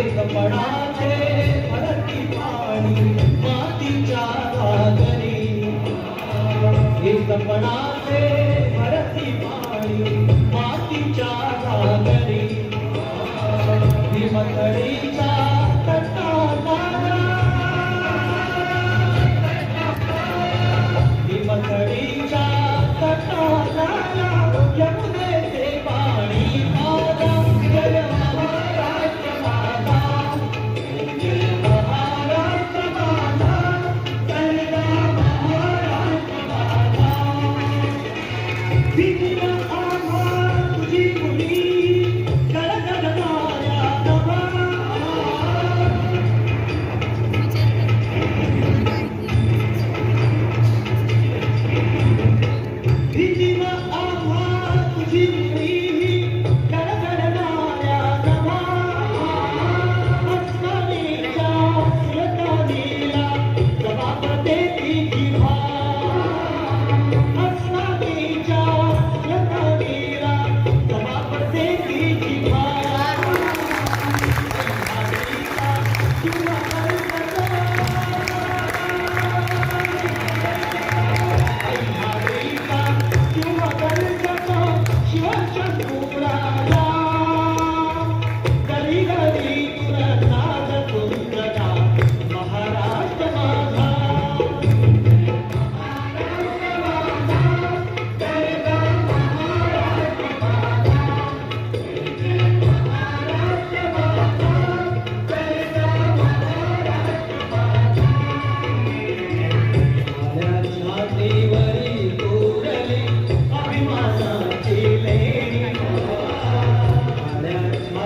एकपणाचे भरती पाणी मातीच्या घागरी. एकपणाचे भरती पाणी मातीच्या घागरी. भीमथडीचा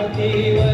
Bhakti